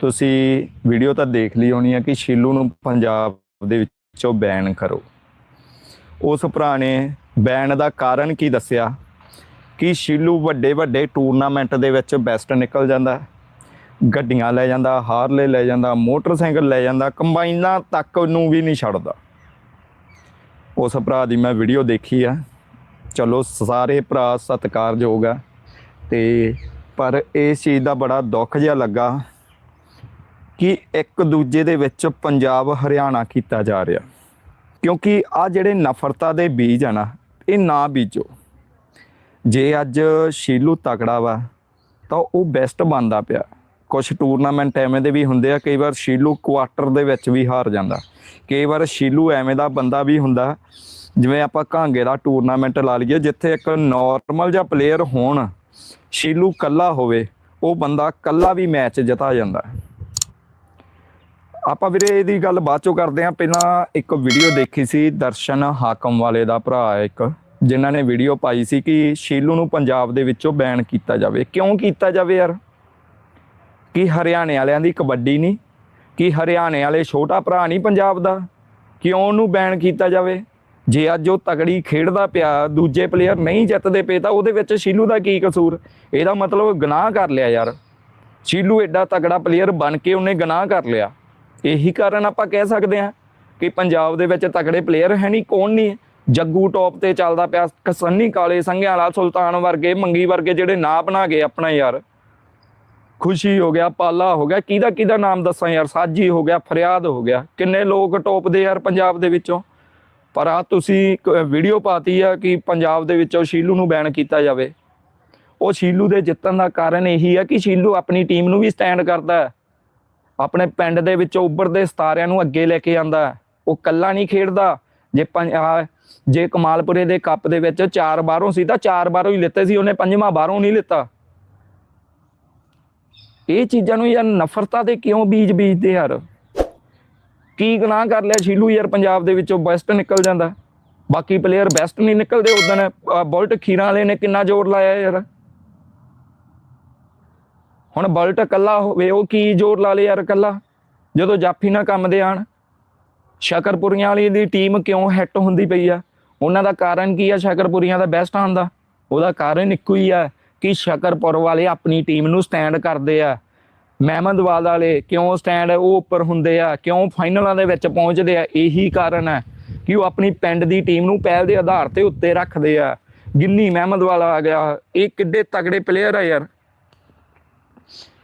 ਤੁਸੀਂ ਵੀਡੀਓ ਤਾਂ ਦੇਖ ਲਈ ਹੋਣੀ ਹੈ ਕਿ ਸ਼ੀਲੂ ਨੂੰ ਪੰਜਾਬ ਦੇ ਵਿੱਚੋਂ ਬੈਨ ਕਰੋ। ਉਸ ਭਰਾ ਨੇ ਬੈਨ ਦਾ ਕਾਰਨ ਕੀ ਦੱਸਿਆ? ਕਿ ਸ਼ੀਲੂ ਵੱਡੇ ਵੱਡੇ ਟੂਰਨਾਮੈਂਟ ਦੇ ਵਿੱਚ ਬੈਸਟ ਨਿਕਲ ਜਾਂਦਾ, ਗੱਡੀਆਂ ਲੈ ਜਾਂਦਾ, ਹਾਰਲੇ ਲੈ ਜਾਂਦਾ, ਮੋਟਰਸਾਈਕਲ ਲੈ ਜਾਂਦਾ, ਕੰਬਾਈਨਾਂ ਤੱਕ ਨੂੰ ਵੀ ਨਹੀਂ ਛੱਡਦਾ। ਉਸ ਭਰਾ ਦੀ ਮੈਂ ਵੀਡੀਓ ਦੇਖੀ ਆ। ਚਲੋ ਸਾਰੇ ਭਰਾ ਸਤਿਕਾਰਯੋਗ ਆ। ਤੇ ਪਰ ਇਸ ਚੀਜ਼ ਦਾ ਬੜਾ ਦੁੱਖ ਜਿਹਾ ਲੱਗਾ ਕਿ ਇੱਕ ਦੂਜੇ ਦੇ ਵਿੱਚ ਪੰਜਾਬ, ਹਰਿਆਣਾ ਕੀਤਾ ਜਾ ਰਿਹਾ। ਕਿਉਂਕਿ ਆ ਜਿਹੜੇ ਨਫ਼ਰਤਾਂ ਦੇ ਬੀਜ ਆ ਨਾ, ਇਹ ਨਾ ਬੀਜੋ। ਜੇ ਅੱਜ ਸ਼ੀਲੂ ਤਕੜਾ ਵਾ, ਤਾਂ ਉਹ ਬੈਸਟ ਬਣਦਾ ਪਿਆ। ਕੁਝ ਟੂਰਨਾਮੈਂਟ ਐਵੇਂ ਦੇ ਵੀ ਹੁੰਦੇ ਆ, ਕਈ ਵਾਰ ਸ਼ੀਲੂ ਕੁਆਟਰ ਦੇ ਵਿੱਚ ਵੀ ਹਾਰ ਜਾਂਦਾ। ਕਈ ਵਾਰ ਸ਼ੀਲੂ ਐਵੇਂ ਦਾ ਬੰਦਾ ਵੀ ਹੁੰਦਾ, ਜਿਵੇਂ ਆਪਾਂ ਕਾਂਗੇ ਦਾ ਟੂਰਨਾਮੈਂਟ ਲਾ ਲਈਏ, ਜਿੱਥੇ ਇੱਕ ਨਾਰਮਲ ਜਿਹਾ ਪਲੇਅਰ ਹੋਣ, ਸ਼ੀਲੂ ਕੱਲਾ ਹੋਵੇ, ਉਹ ਬੰਦਾ ਕੱਲਾ ਵੀ ਮੈਚ ਜਿਤਾ ਜਾਂਦਾ। ਆਪਾਂ ਵੀਰੇ ਇਹਦੀ ਗੱਲ ਬਾਅਦ ਚੋਂ ਕਰਦੇ ਹਾਂ। ਪਹਿਲਾਂ ਇੱਕ ਵੀਡੀਓ ਦੇਖੀ ਸੀ ਦਰਸ਼ਨ ਹਾਕਮ ਵਾਲੇ ਦਾ ਭਰਾ ਇੱਕ, ਜਿਨ੍ਹਾਂ ਨੇ ਵੀਡੀਓ ਪਾਈ ਸੀ ਕਿ ਸ਼ੀਲੂ ਨੂੰ ਪੰਜਾਬ ਦੇ ਵਿੱਚੋਂ ਬੈਨ ਕੀਤਾ ਜਾਵੇ। ਕਿਉਂ ਕੀਤਾ ਜਾਵੇ ਯਾਰ? ਕਿ ਹਰਿਆਣੇ ਵਾਲਿਆਂ ਦੀ ਕਬੱਡੀ ਨਹੀਂ? ਕਿ ਹਰਿਆਣੇ ਵਾਲੇ ਛੋਟਾ ਭਰਾ ਨਹੀਂ ਪੰਜਾਬ ਦਾ? ਕਿਉਂ ਉਹਨੂੰ ਬੈਨ ਕੀਤਾ ਜਾਵੇ? ਜੇ ਅੱਜ ਉਹ ਤਗੜੀ ਖੇਡਦਾ ਪਿਆ, ਦੂਜੇ ਪਲੇਅਰ ਨਹੀਂ ਜਿੱਤਦੇ ਪਏ, ਤਾਂ ਉਹਦੇ ਵਿੱਚ ਸ਼ੀਲੂ ਦਾ ਕੀ ਕਸੂਰ? ਇਹਦਾ ਮਤਲਬ ਗਨਾਹ ਕਰ ਲਿਆ ਯਾਰ। ਸ਼ੀਲੂ ਐਡਾ ਤਗੜਾ ਪਲੇਅਰ ਬਣ ਕੇ ਉਹਨੇ ਗੁਨਾਹ ਕਰ ਲਿਆ। ਇਹੀ ਕਾਰਨ ਆਪਾਂ ਕਹਿ ਸਕਦੇ ਹਾਂ ਕਿ ਪੰਜਾਬ ਦੇ ਵਿੱਚ ਤਕੜੇ ਪਲੇਅਰ ਹੈ ਨਹੀਂ, ਕੌਣ ਨਹੀਂ ਜੱਗੂ ਟੌਪ ਤੇ ਚੱਲਦਾ ਪਿਆ, ਕਸੰਨੀ ਕਾਲੇ ਸੰਘਿਆਂ ਵਾਲਾ ਸੁਲਤਾਨ ਵਰਗੇ, ਮੰਗੀ ਵਰਗੇ ਜਿਹੜੇ ਨਾਂ ਬਣਾ ਗਏ ਆਪਣਾ ਯਾਰ। ਖੁਸ਼ੀ ਹੋ ਗਿਆ, ਪਾਲਾ ਹੋ ਗਿਆ, ਕਿਹਦਾ ਕਿਹਦਾ ਨਾਮ ਦੱਸਾਂ ਯਾਰ? ਸਾਜੀ ਹੋ ਗਿਆ, ਫਰਿਆਦ ਹੋ ਗਿਆ। ਕਿੰਨੇ ਲੋਕ ਟੌਪ ਦੇ ਯਾਰ ਪੰਜਾਬ ਦੇ ਵਿੱਚੋਂ। ਪਰ ਆ ਤੁਸੀਂ ਵੀਡੀਓ ਪਾਤੀ ਆ ਕਿ ਪੰਜਾਬ ਦੇ ਵਿੱਚੋਂ ਸ਼ੀਲੂ ਨੂੰ ਬੈਨ ਕੀਤਾ ਜਾਵੇ। ਉਹ ਸ਼ੀਲੂ ਦੇ ਜਿੱਤਣ ਦਾ ਕਾਰਨ ਇਹੀ ਹੈ ਕਿ ਸ਼ੀਲੂ ਆਪਣੀ ਟੀਮ ਨੂੰ ਵੀ ਸਟੈਂਡ ਕਰਦਾ ਹੈ। ਆਪਣੇ ਪਿੰਡ ਦੇ ਵਿੱਚੋਂ ਉੱਭਰਦੇ ਸਤਾਰਿਆਂ ਨੂੰ ਅੱਗੇ ਲੈ ਕੇ ਆਂਦਾ ਉਹ ਕੱਲਾ ਨਹੀਂ ਖੇਡਦਾ। ਜੇ ਪੰਜ ਜੇ ਕਮਾਲਪੁਰੇ ਦੇ ਕੱਪ ਦੇ ਵਿੱਚ ਚਾਰ ਬਾਹਰੋਂ ਸੀ ਤਾਂ ਚਾਰ ਬਾਹਰੋਂ ਹੀ ਲਿੱਤੇ ਸੀ, ਉਹਨੇ ਪੰਜਵਾਂ ਬਾਹਰੋਂ ਨਹੀਂ ਲਿੱਤਾ। ਇਹ ਚੀਜ਼ਾਂ ਨੂੰ ਯਾਰ ਨਫ਼ਰਤਾਂ ਦੇ ਕਿਉਂ ਬੀਜ ਬੀਜਦੇ ਯਾਰ? ਕੀ ਗੁਨਾਹ ਕਰ ਲਿਆ ਸ਼ੀਲੂ ਯਾਰ ਪੰਜਾਬ ਦੇ ਵਿੱਚੋਂ ਬੈਸਟ ਨਿਕਲ ਜਾਂਦਾ। ਬਾਕੀ ਪਲੇਅਰ ਬੈਸਟ ਨਹੀਂ ਨਿਕਲਦੇ, ਉਦੋਂ ਬੁਲਟ ਖੀਰਾਂ ਵਾਲੇ ਨੇ ਕਿੰਨਾ ਜ਼ੋਰ ਲਾਇਆ ਯਾਰ। ਹੁਣ ਬੁਲਟ ਇਕੱਲਾ ਹੋਵੇ, ਉਹ ਕੀ ਜ਼ੋਰ ਲਾ ਲੇ ਯਾਰ ਇਕੱਲਾ? ਜਦੋਂ ਜਾਫੀ ਨਾ ਕੰਮ ਦੇ ਆਣ, ਸ਼ਕਰਪੁਰੀਆਂ ਵਾਲੀ ਦੀ ਟੀਮ ਕਿਉਂ ਹਿੱਟ ਹੁੰਦੀ ਪਈ ਆ? ਉਹਨਾਂ ਦਾ ਕਾਰਨ ਕੀ ਆ? ਸ਼ਕਰਪੁਰੀਆਂ ਦਾ ਬੈਸਟ ਆਉਣ ਦਾ। ਉਹਦਾ ਕਾਰਨ ਇੱਕੋ ਹੀ ਆ ਕਿ ਸ਼ਕਰਪੁਰ ਵਾਲੇ ਆਪਣੀ ਟੀਮ ਨੂੰ ਸਟੈਂਡ ਕਰਦੇ ਆ। ਮਹਿਮਦਵਾਲ ਵਾਲੇ ਕਿਉਂ ਸਟੈਂਡ ਉਹ ਉੱਪਰ ਹੁੰਦੇ ਆ? ਕਿਉਂ ਫਾਈਨਲਾਂ ਦੇ ਵਿੱਚ ਪਹੁੰਚਦੇ ਆ? ਇਹੀ ਕਾਰਨ ਹੈ ਕਿ ਉਹ ਆਪਣੀ ਪਿੰਡ ਦੀ ਟੀਮ ਨੂੰ ਪਹਿਲ ਦੇ ਆਧਾਰ ਤੇ ਉੱਤੇ ਰੱਖਦੇ ਆ। ਗਿੰਨੀ ਮਹਿਮਦਵਾਲ ਆ ਗਿਆ। ਇਹ ਕਿੱਡੇ ਤਗੜੇ ਪਲੇਅਰ ਆ ਯਾਰ।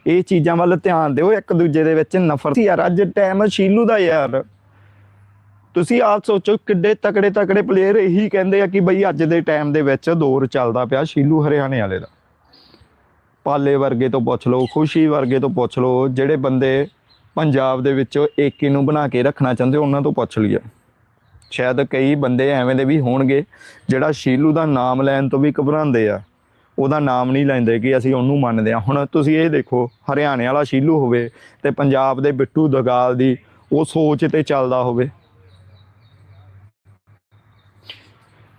ਇਹ ਚੀਜ਼ਾਂ ਵੱਲ ਧਿਆਨ ਦਿਓ, ਇੱਕ ਦੂਜੇ ਦੇ ਵਿੱਚ ਨਫ਼ਰਤ ਯਾਰ, ਅੱਜ ਟਾਈਮ ਸ਼ੀਲੂ ਦਾ ਯਾਰ। ਤੁਸੀਂ ਆਪ ਸੋਚੋ ਕਿੱਡੇ ਤਕੜੇ ਤਕੜੇ ਪਲੇਅਰ ਇਹੀ ਕਹਿੰਦੇ ਆ ਕਿ ਬਈ ਅੱਜ ਦੇ ਟਾਈਮ ਦੇ ਵਿੱਚ ਦੌਰ ਚੱਲਦਾ ਪਿਆ ਸ਼ੀਲੂ ਹਰਿਆਣੇ ਵਾਲੇ ਦਾ। ਪਾਲੇ ਵਰਗੇ ਤੋਂ ਪੁੱਛ ਲਓ, ਖੁਸ਼ੀ ਵਰਗੇ ਤੋਂ ਪੁੱਛ ਲਓ, ਜਿਹੜੇ ਬੰਦੇ ਪੰਜਾਬ ਦੇ ਵਿੱਚ ਏਕੇ ਨੂੰ ਬਣਾ ਕੇ ਰੱਖਣਾ ਚਾਹੁੰਦੇ, ਉਹਨਾਂ ਤੋਂ ਪੁੱਛ ਲਈਏ। ਸ਼ਾਇਦ ਕਈ ਬੰਦੇ ਐਵੇਂ ਦੇ ਵੀ ਹੋਣਗੇ, ਜਿਹੜਾ ਸ਼ੀਲੂ ਦਾ ਨਾਮ ਲੈਣ ਤੋਂ ਵੀ ਘਬਰਾਉਂਦੇ ਆ। ਉਹਦਾ ਨਾਮ ਨਹੀਂ ਲੈਂਦੇ ਕਿ ਅਸੀਂ ਉਹਨੂੰ ਮੰਨਦੇ ਆ ਹੁਣ ਤੁਸੀਂ ਇਹ ਦੇਖੋ, ਹਰਿਆਣੇ ਵਾਲਾ ਸ਼ੀਲੂ ਹੋਵੇ ਤੇ ਪੰਜਾਬ ਦੇ ਬਿੱਟੂ ਦਗਾਲ ਦੀ ਉਹ ਸੋਚ ਤੇ ਚੱਲਦਾ ਹੋਵੇ।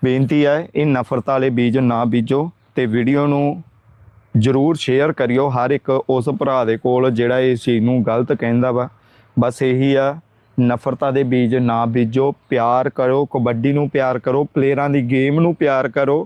ਬੇਨਤੀ ਹੈ, ਇਹ ਨਫ਼ਰਤ ਵਾਲੇ ਬੀਜ ਨਾ ਬੀਜੋ ਤੇ ਵੀਡੀਓ ਨੂੰ ਜਰੂਰ ਸ਼ੇਅਰ ਕਰਿਓ। ਹਰ ਇੱਕ ਉਸ ਭਰਾ ਦੇ ਕੋਲ ਜਿਹੜਾ ਇਸ ਚੀਜ਼ ਨੂੰ ਗਲਤ ਕਹਿੰਦਾ ਵਾ। ਬਸ ਇਹੀ ਆ, ਨਫ਼ਰਤਾਂ ਦੇ ਬੀਜ ਨਾ ਬੀਜੋ, ਪਿਆਰ ਕਰੋ, ਕਬੱਡੀ ਨੂੰ ਪਿਆਰ ਕਰੋ, ਪਲੇਅਰਾਂ ਦੀ ਗੇਮ ਨੂੰ ਪਿਆਰ ਕਰੋ।